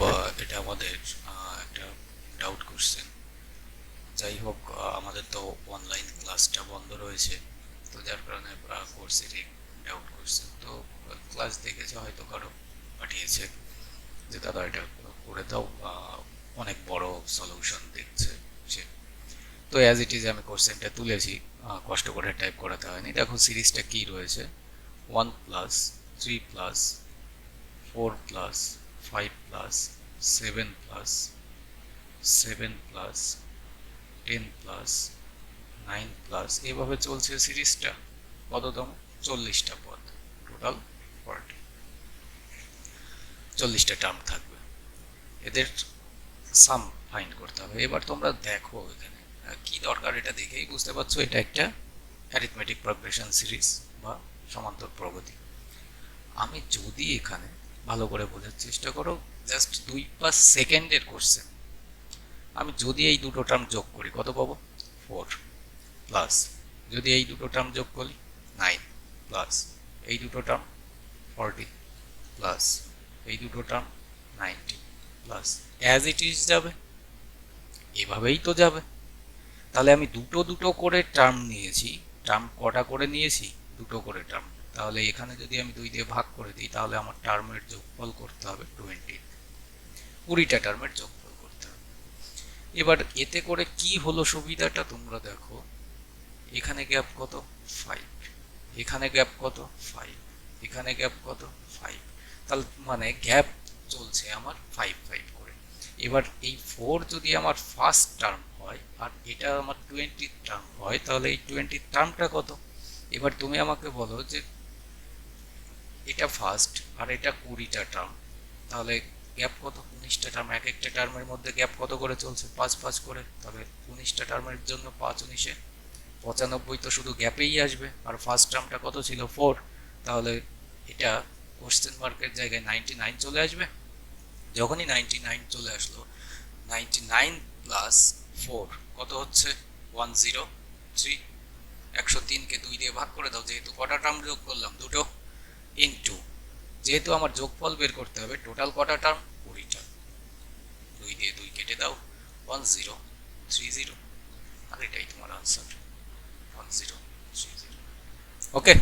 বা এটা আমাদের একটা ডাউট কোশ্চেন যাই হোক আমাদের তো অনলাইন ক্লাসটা বন্ধ রয়েছে, তো যার কারণে কোর্সের ডাউট কোশ্চেন তো ক্লাস দেখেছে হয়তো কারও, পাঠিয়েছে, যে দাদা এটা করে দাও অনেক বড় সলিউশন দেখছে সে। তো অ্যাজ ইট ইজ আমি কোশ্চেনটা তুলেছি কষ্ট করে টাইপ করাতে হয়নি। দেখো সিরিজটা কি রয়েছে? One plus three plus four plus five plus seven plus seven plus ten plus nine plus এভাবে চলছে সিরিজটা। কততম চল্লিশটা পদ টোটাল ফর্টি চল্লিশটা টার্ম থাকবে। এদের সাম ফাইন্ড করতে হবে। এবার তোমরা দেখো এখানে কি দরকার এটা দেখেই বুঝতে পারছ, এটা একটা অ্যারিথমেটিক প্রগ্রেশন সিরিজ বা সমান্তর প্রগতি। আমি যদি এখানে ভালো করে বোঝার চেষ্টা করো। জাস্ট দুই পাঁচ সেকেন্ডের কোশ্চেন আমি যদি এই দুটো টার্ম যোগ করি, কত পাবো? ফোর প্লাস যদি এই দুটো টার্ম যোগ করি নাইন প্লাস এই দুটো টার্ম ফর্টি প্লাস এই দুটো term ninety plus as it is যাবে। এভাবেই তো যাবে। তাহলে আমি দুটো দুটো করে টার্ম নিয়েছি। টার্ম কটা করে নিয়েছি? দুটো করে টার্ম তাহলে এখানে যদি আমি দুই দিয়ে ভাগ করে দিই, তাহলে আমার টার্মের যোগফল করতে হবে টোয়েন্টি কুড়িটা টার্মের যোগফল করতে হবে। এবার এতে করে কি হলো সুবিধাটা তোমরা দেখো। এখানে গ্যাপ কত? ফাইভ এখানে গ্যাপ কত? ফাইভ এখানে গ্যাপ কত? ফাইভ তাহলে মানে গ্যাপ চলছে আমার ফাইভ ফাইভ করে। এবার এই ফোর যদি আমার ফার্স্ট টার্ম হয়, আর এটা আমার টোয়েন্টি টার্ম হয়, তাহলে এই টোয়েন্টি টার্মটা কত? এবার তুমি আমাকে বলো যে এটা ফার্স্ট আর এটা কুড়িটা টার্ম তাহলে গ্যাপ কত? উনিশটা টার্ম এক একটা টার্মের মধ্যে গ্যাপ কত করে চলছে? পাঁচ পাঁচ করে। তবে উনিশটা টার্মের জন্য পাঁচ উনিশে। পঁচানব্বই তো শুধু গ্যাপেই আসবে। আর ফার্স্ট টার্মটা কত ছিল? ফোর তাহলে এটা কোশ্চেন মার্কের জায়গায় নাইনটি নাইন চলে আসবে। যখনই নাইনটি নাইন চলে আসলো নাইনটি নাইন প্লাস ফোর কত হচ্ছে? ওয়ান জিরো থ্রি একশো তিনকে দুই দিয়ে ভাগ করে দাও, যেহেতু কটা টার্ম যোগ করলাম? দুটো। ইনটু যেহেতু আমার যোগফল বের করতে হবে টোটাল কটা টার্ম কুড়িটা। দুই দিয়ে দুই কেটে দাও। ওয়ান জিরো থ্রি জিরো আর এটাই তোমার answer one zero three zero okay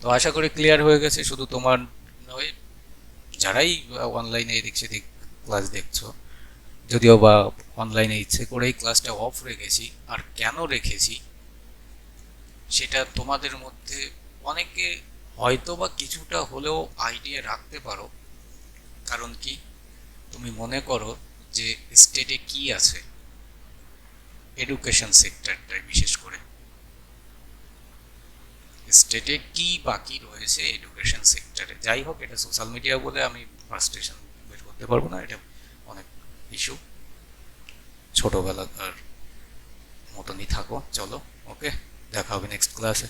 তো আশা করি ক্লিয়ার হয়ে গেছে। শুধু তোমার নয়, যারাই অনলাইনে এদিক সেদিক ক্লাস দেখছ, যদিও বা অনলাইনে ইচ্ছে করেই ক্লাসটা অফ রেখেছি, আর কেন রেখেছি, সেটা তোমাদের মধ্যে অনেকে হয়তো বা কিছুটা হলেও আইডিয়া রাখতে পারো। কারণ কি? তুমি মনে করো যে স্টেটে কি আছে? এডুকেশন সেক্টরটায় বিশেষ করে। স্টেটে কি বাকি রয়েছে এডুকেশন সেক্টরে যাই হোক, এটা সোশ্যাল মিডিয়া বলে আমি ফ্রাস্ট্রেশন বের করতে পারব না, এটা অনেক ইস্যু ছোটোবেলাকার মতনই থাকো, চলো ওকে দেখা হবে নেক্সট ক্লাসে